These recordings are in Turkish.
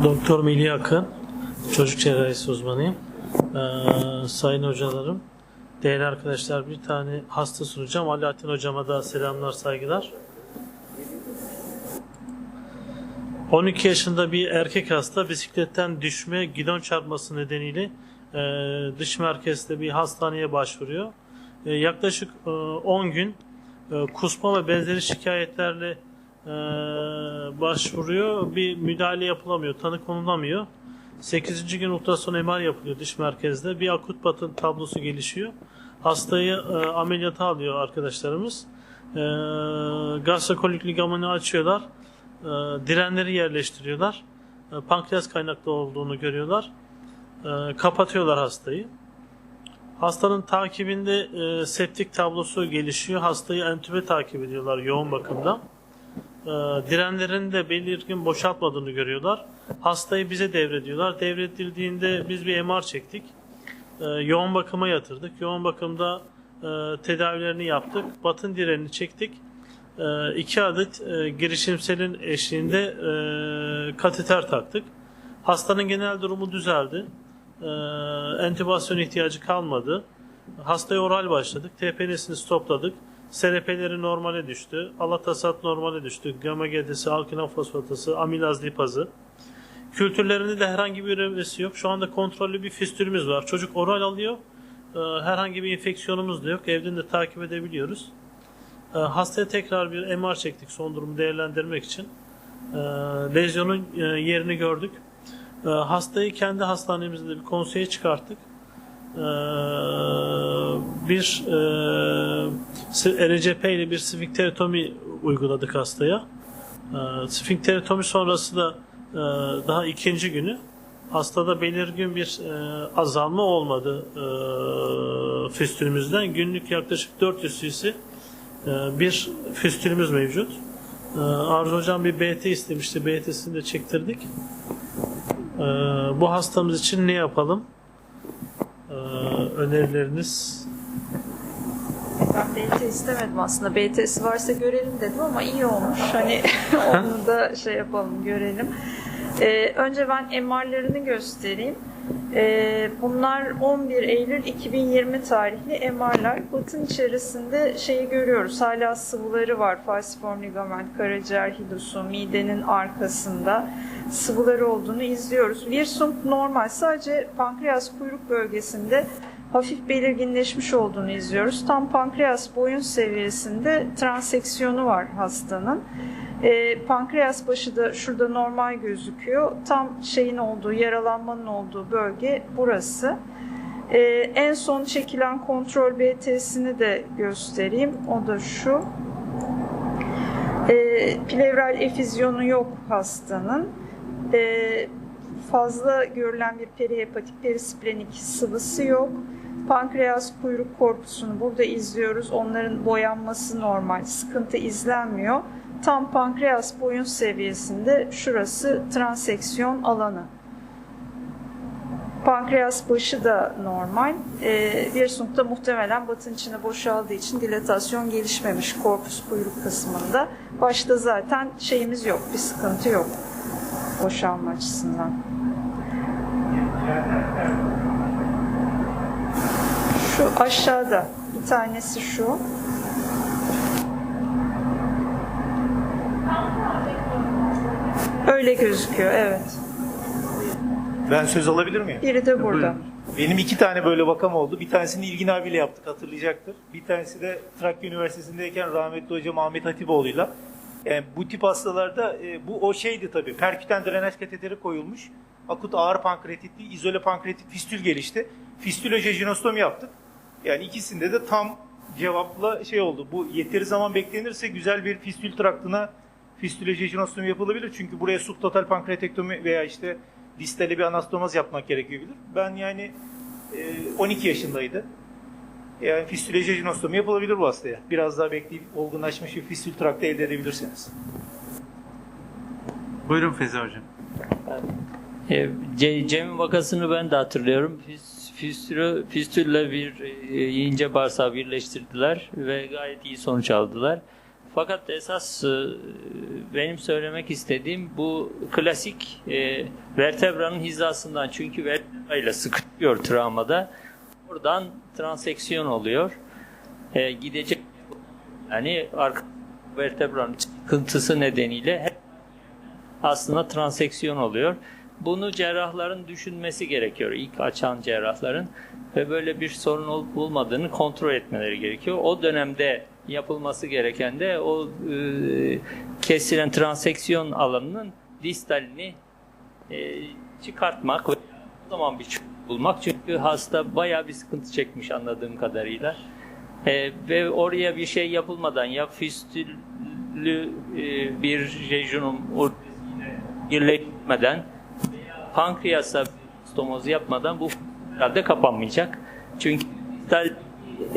Doktor Melih Akın, çocuk cerrahisi uzmanıyım. Ee, sayın hocalarım, değerli arkadaşlar bir tane hasta sunacağım. Alaaddin hocama da selamlar, saygılar. 12 yaşında bir erkek hasta bisikletten düşme, gidon çarpması nedeniyle e, dış merkezde bir hastaneye başvuruyor. E, yaklaşık e, 10 gün e, kusma ve benzeri şikayetlerle e, başvuruyor. Bir müdahale yapılamıyor, tanı konulamıyor. 8. gün ultrason MR yapılıyor dış merkezde. Bir akut batın tablosu gelişiyor. Hastayı e, ameliyata alıyor arkadaşlarımız. E, gastrokolik ligamanı açıyorlar. E, direnleri yerleştiriyorlar. E, pankreas kaynaklı olduğunu görüyorlar. E, kapatıyorlar hastayı. Hastanın takibinde e, septik tablosu gelişiyor. Hastayı entübe takip ediyorlar yoğun bakımda. E, direnlerin de belirgin boşaltmadığını görüyorlar. Hastayı bize devrediyorlar. Devredildiğinde biz bir MR çektik. E, yoğun bakıma yatırdık. Yoğun bakımda e, tedavilerini yaptık. Batın direnini çektik. E, iki adet e, girişimselin eşliğinde e, kateter taktık. Hastanın genel durumu düzeldi. E, entübasyon ihtiyacı kalmadı. Hastaya oral başladık. TPN'sini stopladık. SRP'leri normale düştü. Alatasat normale düştü. Gamma GD'si, alkinen fosfatası, amilaz lipazı. Kültürlerinde de herhangi bir üremesi yok. Şu anda kontrollü bir fistülümüz var. Çocuk oral alıyor. Ee, Herhangi bir enfeksiyonumuz da yok. Evden de takip edebiliyoruz. Ee, Hastaya tekrar bir MR çektik son durumu değerlendirmek için. Ee, Lezyonun e, yerini gördük. Hastayı kendi hastanemizde bir konseye çıkarttık. Ee, Bir e, RCP ile bir sfinkterotomi uyguladık hastaya. Ee, Sfinkterotomi sonrası da e, daha ikinci günü hastada belirgin bir e, azalma olmadı e, fistülümüzden. Günlük yaklaşık 400 cc bir fistülümüz mevcut. Arzu hocam bir BT istemişti. BT'sini de çektirdik. Bu hastamız için ne yapalım? E, önerileriniz Ben BT istemedim aslında. BT'si varsa görelim dedim ama iyi olmuş. Hani onu da şey yapalım, görelim. Ee, önce ben MR'larını göstereyim. Ee, bunlar 11 Eylül 2020 tarihli MR'lar. Batın içerisinde şeyi görüyoruz. Hala sıvıları var. Falciform ligament, karaciğer hilosu, midenin arkasında sıvıları olduğunu izliyoruz. Virsum normal. Sadece pankreas kuyruk bölgesinde hafif belirginleşmiş olduğunu izliyoruz. Tam pankreas boyun seviyesinde transeksiyonu var hastanın. Ee, pankreas başı da şurada normal gözüküyor. Tam şeyin olduğu, yaralanmanın olduğu bölge burası. Ee, en son çekilen kontrol BT'sini de göstereyim. O da şu. Ee, plevral efüzyonu yok hastanın. Ee, fazla görülen bir perihepatik perisplenik sıvısı yok. Pankreas kuyruk korpusunu burada izliyoruz. Onların boyanması normal. Sıkıntı izlenmiyor. Tam pankreas boyun seviyesinde şurası transeksiyon alanı. Pankreas başı da normal. Ee, Virsung'da muhtemelen batın içine boşaldığı için dilatasyon gelişmemiş korpus kuyruk kısmında. Başta zaten şeyimiz yok, bir sıkıntı yok boşalma açısından. Şu aşağıda bir tanesi şu. Öyle gözüküyor, evet. Ben söz alabilir miyim? Biri de burada. Benim iki tane böyle vakam oldu. Bir tanesini İlgin abiyle yaptık hatırlayacaktır. Bir tanesi de Trakya Üniversitesi'ndeyken rahmetli hocam Ahmet Hatipoğlu'yla. Yani bu tip hastalarda e, bu o şeydi tabii. Perküten drenaj kateteri koyulmuş. Akut ağır pankreatitli, izole pankreatit fistül gelişti. Fistülojejunostomi yaptık. Yani ikisinde de tam cevapla şey oldu. Bu yeteri zaman beklenirse güzel bir fistül traktına fistülojejunostomi yapılabilir. Çünkü buraya subtotal pankreatektomi veya işte distale bir anastomoz yapmak gerekebilir. Ben yani e, 12 yaşındaydı. Yani fistülojejunostomi yapılabilir bu hastaya. Biraz daha bekleyip olgunlaşmış bir fistül traktı elde edebilirsiniz. Buyurun Feza Hocam. E, Ce- Cem'in vakasını ben de hatırlıyorum. Fis- Fistülü, fistülle bir e, ince bağırsağı birleştirdiler ve gayet iyi sonuç aldılar. Fakat esas e, benim söylemek istediğim bu klasik e, vertebranın hizasından çünkü vertebrayla sıkışıyor travmada. Buradan transeksiyon oluyor. Gidecek yani arka vertebranın çıkıntısı nedeniyle aslında transeksiyon oluyor. Bunu cerrahların düşünmesi gerekiyor. İlk açan cerrahların ve böyle bir sorun olup olmadığını kontrol etmeleri gerekiyor. O dönemde yapılması gereken de o e, kesilen transeksiyon alanının distalini e, çıkartmak ve o zaman bir bulmak. Çünkü hasta bayağı bir sıkıntı çekmiş anladığım kadarıyla. E, ve oraya bir şey yapılmadan ya fistüllü e, bir jejunum birleşmeden pankreasa stomozu yapmadan bu herhalde kapanmayacak. Çünkü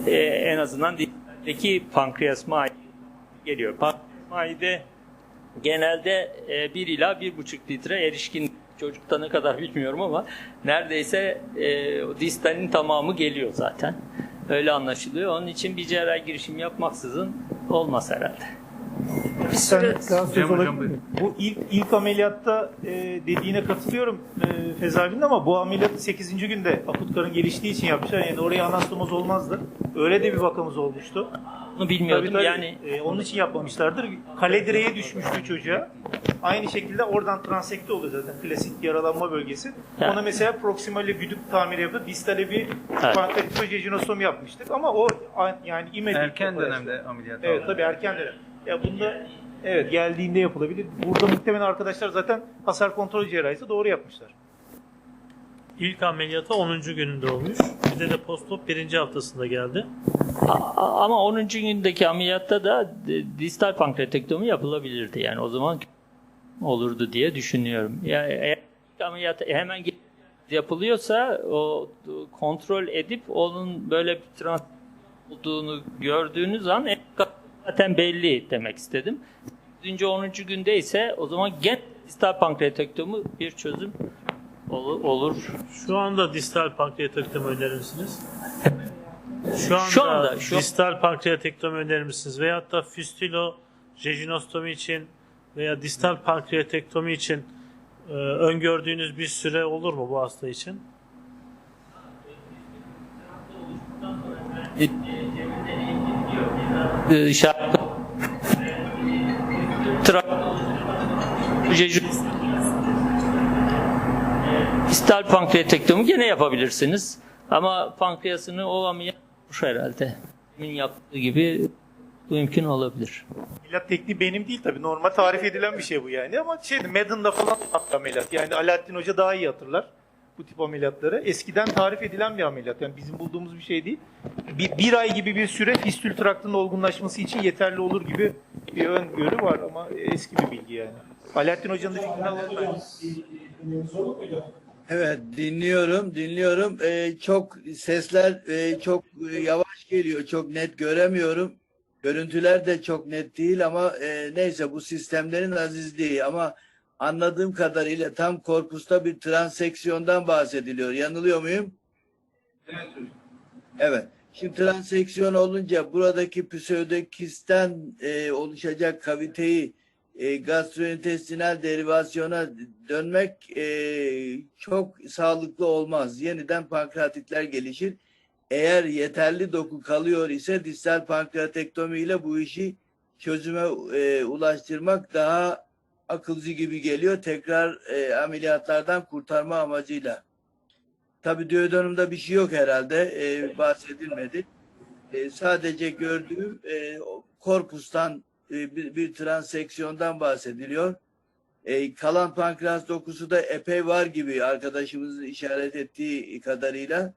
e, en azından distaldeki pankreas maide geliyor. Pankreas maide genelde e, 1 ila 1,5 litre erişkin çocukta ne kadar bilmiyorum ama neredeyse e, distalin tamamı geliyor zaten. Öyle anlaşılıyor. Onun için bir cerrahi girişim yapmaksızın olmaz herhalde. Bir süre Daha söz miyim? Bu ilk ilk ameliyatta e, dediğine katılıyorum e, Fezavi'nin ama bu ameliyatı 8. günde akut karın geliştiği için yapmışlar. Yani oraya anastomoz olmazdı. Öyle de bir vakamız olmuştu. Bunu bilmiyordum. Tabii, tabii. Yani E, onun için yapmamışlardır. Kale direğe düşmüştü çocuğa. Aynı şekilde oradan transekte oluyor zaten. Klasik yaralanma bölgesi. Evet. Ona mesela proksimale güdük tamiri yapıp distale bir Evet. pankreatitojejunostomi yapmıştık. Ama o a- yani imedik Erken dönemde ameliyat Evet aldı. tabii erken dönem. Ya bunda evet geldiğinde yapılabilir. Burada muhtemelen arkadaşlar zaten hasar kontrol cerrahisi doğru yapmışlar. İlk ameliyatı 10. gününde olmuş. Bize de postop birinci haftasında geldi. A- ama 10. gündeki ameliyatta da distal pankreatektomi yapılabilirdi. Yani o zaman olurdu diye düşünüyorum. Yani eğer ilk ameliyat hemen yapılıyorsa o kontrol edip onun böyle bir trans olduğunu gördüğünüz an en- zaten belli demek istedim. 10. 10. günde ise o zaman gen distal pankreatektomi bir çözüm ol- olur. Şu anda distal pankreatektomi önerir misiniz? Şu anda, Şu anda, şu- distal pankreatektomi önerir misiniz? Veyahut da fistülo jejinostomi için veya distal pankreatektomi için e, öngördüğünüz bir süre olur mu bu hasta için? Ee, şarkı distal pankreatektomi gene yapabilirsiniz. Ama pankreasını o ameliyat olmuş herhalde. Demin yaptığı gibi mümkün olabilir. Ameliyat tekniği benim değil tabii. Normal tarif edilen bir şey bu yani. Ama şeydi Madden'da falan yaptı ameliyat. Yani Alaaddin Hoca daha iyi hatırlar bu tip ameliyatları. Eskiden tarif edilen bir ameliyat. Yani bizim bulduğumuz bir şey değil. Bir, bir ay gibi bir süre fistül traktının olgunlaşması için yeterli olur gibi bir öngörü var ama eski bir bilgi yani. Alaaddin Hoca'nın da fikrini alalım. Evet dinliyorum dinliyorum Ee, çok sesler e, çok yavaş geliyor çok net göremiyorum görüntüler de çok net değil ama e, neyse bu sistemlerin azizliği ama anladığım kadarıyla tam korpusta bir transeksiyondan bahsediliyor yanılıyor muyum? Evet. Şimdi transeksiyon olunca buradaki pseudokisten e, oluşacak kaviteyi e, gastrointestinal derivasyona dönmek e, çok sağlıklı olmaz. Yeniden pankreatitler gelişir. Eğer yeterli doku kalıyor ise distal pankreatektomi ile bu işi çözüme e, ulaştırmak daha akılcı gibi geliyor. Tekrar e, ameliyatlardan kurtarma amacıyla. Tabii duodenumda bir şey yok herhalde. E, bahsedilmedi. E, sadece gördüğüm e, korpustan e, bir, bir transeksiyondan bahsediliyor. E, kalan pankreas dokusu da epey var gibi arkadaşımızın işaret ettiği kadarıyla.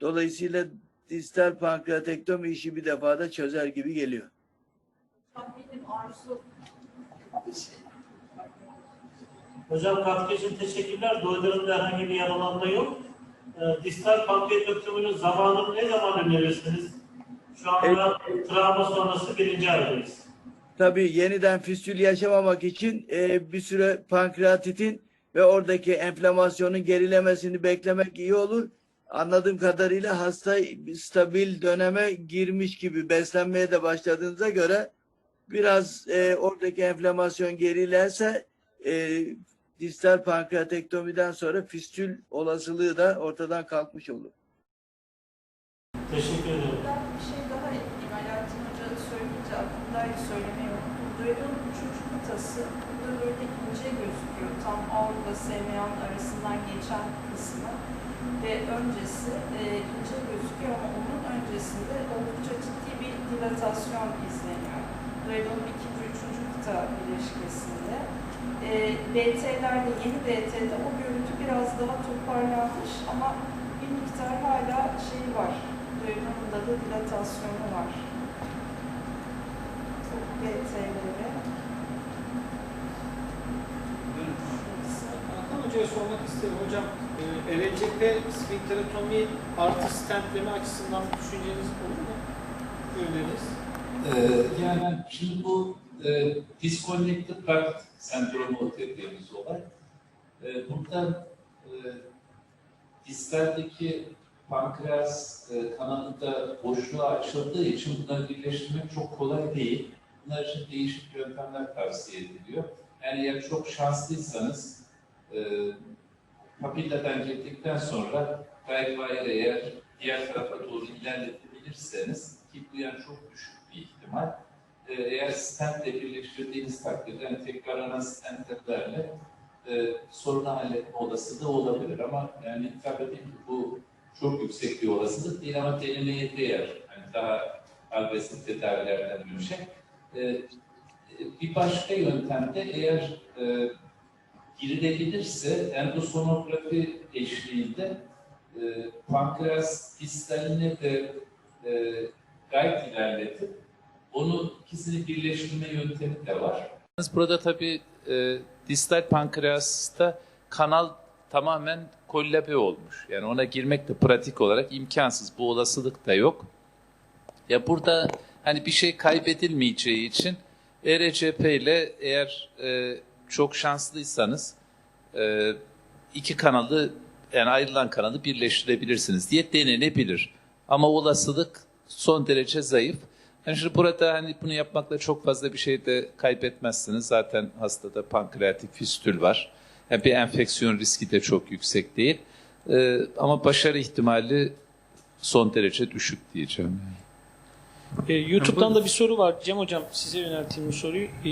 Dolayısıyla distal pankreatektomi işi bir defada çözer gibi geliyor. Hocam katkı için teşekkürler. Duodenumda herhangi bir yaralanma yok. E, distal pankreatektominin zamanını ne zaman önerirsiniz? Şu anda travma sonrası birinci aydayız. Tabii yeniden fistül yaşamamak için e, bir süre pankreatitin ve oradaki enflamasyonun gerilemesini beklemek iyi olur. Anladığım kadarıyla hasta stabil döneme girmiş gibi beslenmeye de başladığınıza göre biraz e, oradaki enflamasyon gerilerse e, distal pankreatektomiden sonra fistül olasılığı da ortadan kalkmış olur. Teşekkür ederim. Ben bir şey daha ekleyeyim. Alaaddin Hoca söyleyince aklımdaydı söylemeyi unuttum. Üçüncü kıtası burada böyle ince gözüküyor. Tam aorta semyan arasından geçen kısmı ve öncesi e, ince gözüküyor ama onun öncesinde oldukça ciddi bir dilatasyon izleniyor. Duodenum ikinci, üçüncü kıta bileşkesinde. E, BT'lerde, yeni BT'de o görüntü biraz daha toparlanmış ama bir miktar hala şey var. Duodenum'da da dilatasyonu var. Bu Hoca'ya sormak isterim. Hocam, e, EVCP sfinkterotomi artı stentleme açısından düşünceniz olur mu? Öneriniz. Ee, yani şimdi bu e, disconnected heart sendromu dediğimiz olay. E, burada e, distaldeki pankreas e, kanalında boşluğa açıldığı için bunları birleştirmek çok kolay değil. Bunlar için değişik yöntemler tavsiye ediliyor. Yani eğer çok şanslıysanız e, papilladan girdikten sonra guidewire eğer diğer tarafa doğru ilerletebilirseniz ki bu yani çok düşük bir ihtimal. Ee, eğer stentle birleştirdiğiniz takdirde yani tekrarlanan stentlerle e, sorunu halletme olasılığı olabilir ama yani tabii ki bu çok yüksek bir olasılık değil ama denemeye değer. Yani daha agresif tedavilerden dönüşe. Ee, bir başka yöntemde eğer e, girilebilirse endosonografi eşliğinde e, pankreas distaline de e, gayet ilerletip onu ikisini birleştirme yöntemi de var. Burada tabii e, distal pankreasta kanal tamamen kollabe olmuş. Yani ona girmek de pratik olarak imkansız. Bu olasılık da yok. Ya burada hani bir şey kaybedilmeyeceği için ERCP ile eğer e, çok şanslıysanız e, iki kanalı yani ayrılan kanalı birleştirebilirsiniz diye denenebilir. Ama olasılık son derece zayıf. Yani şimdi burada hani bunu yapmakla çok fazla bir şey de kaybetmezsiniz. Zaten hastada pankreatik fistül var. Yani bir enfeksiyon riski de çok yüksek değil. Ee, ama başarı ihtimali son derece düşük diyeceğim. E, YouTube'dan da bir soru var. Cem Hocam size yönelteyim bu soruyu. E,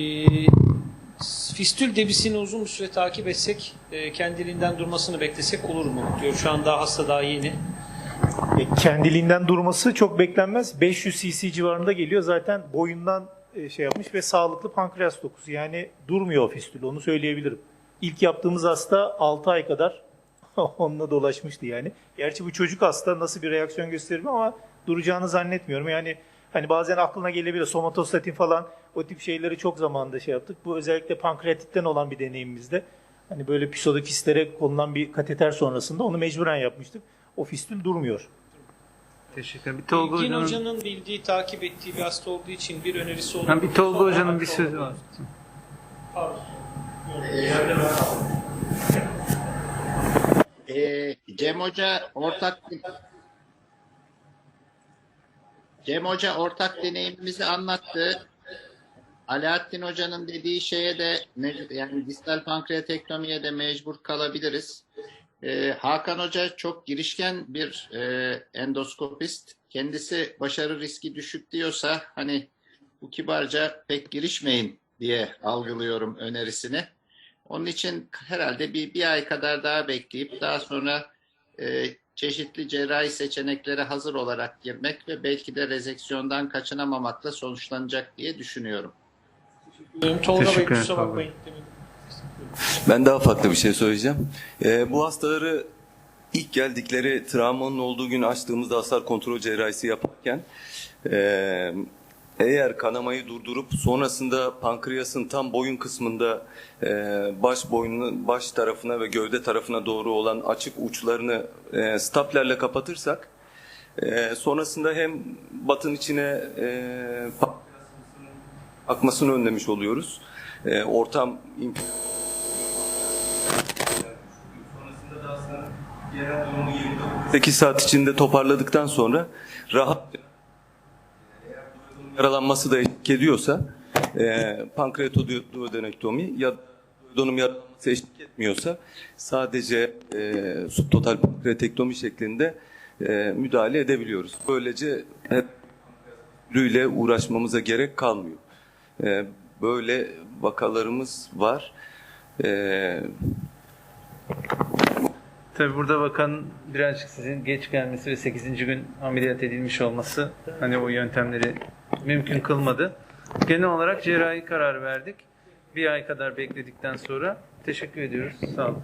fistül debisini uzun bir süre takip etsek, e, kendiliğinden durmasını beklesek olur mu? Diyor şu an daha hasta daha yeni. E, kendiliğinden durması çok beklenmez. 500 cc civarında geliyor. Zaten boyundan e, şey yapmış ve sağlıklı pankreas dokusu. Yani durmuyor fistül onu söyleyebilirim. İlk yaptığımız hasta 6 ay kadar onunla dolaşmıştı yani. Gerçi bu çocuk hasta nasıl bir reaksiyon gösterir ama duracağını zannetmiyorum. Yani hani bazen aklına gelebilir somatostatin falan o tip şeyleri çok zamanında şey yaptık. Bu özellikle pankreatitten olan bir deneyimimizde. Hani böyle pseudokislere konulan bir kateter sonrasında onu mecburen yapmıştık. O fistül durmuyor. Teşekkür ederim. Bir Tolga Bilgin Hoca'nın, Hoca'nın bildiği, takip ettiği bir hasta olduğu için bir önerisi olur bir Tolga Sonra Hoca'nın bir sözü var. Pardon. Ee, Cem Hoca ortak Cem Hoca ortak deneyimimizi anlattı. Alaaddin Hoca'nın dediği şeye de yani distal pankreatektomiye de mecbur kalabiliriz. Ee, Hakan Hoca çok girişken bir e, endoskopist. Kendisi başarı riski düşük diyorsa hani bu kibarca pek girişmeyin diye algılıyorum önerisini. Onun için herhalde bir, bir ay kadar daha bekleyip daha sonra e, çeşitli cerrahi seçeneklere hazır olarak girmek ve belki de rezeksiyondan kaçınamamakla sonuçlanacak diye düşünüyorum. Tolga Bey Teşekkür kusura bakmayın. Ben daha farklı bir şey söyleyeceğim. Ee, bu hastaları ilk geldikleri travmanın olduğu gün açtığımızda hasar kontrol cerrahisi yaparken e, eğer kanamayı durdurup sonrasında pankreasın tam boyun kısmında e, baş boynunun baş tarafına ve gövde tarafına doğru olan açık uçlarını e, staplerle kapatırsak e, sonrasında hem batın içine e, akmasını önlemiş oluyoruz. E, ortam Sonrasında da aslında genel durumu 8 saat içinde toparladıktan sonra rahat yaralanması da eşlik ediyorsa e, pankreatoduodenektomi ya duodenum yaralanması eşlik etmiyorsa sadece e, subtotal pankreatektomi şeklinde e, müdahale edebiliyoruz. Böylece hep ile uğraşmamıza gerek kalmıyor. E, böyle vakalarımız var. E, Tabii burada bakan birazcık sizin geç gelmesi ve 8. gün ameliyat edilmiş olması hani o yöntemleri mümkün kılmadı. Genel olarak cerrahi karar verdik. Bir ay kadar bekledikten sonra teşekkür ediyoruz. Sağ olun.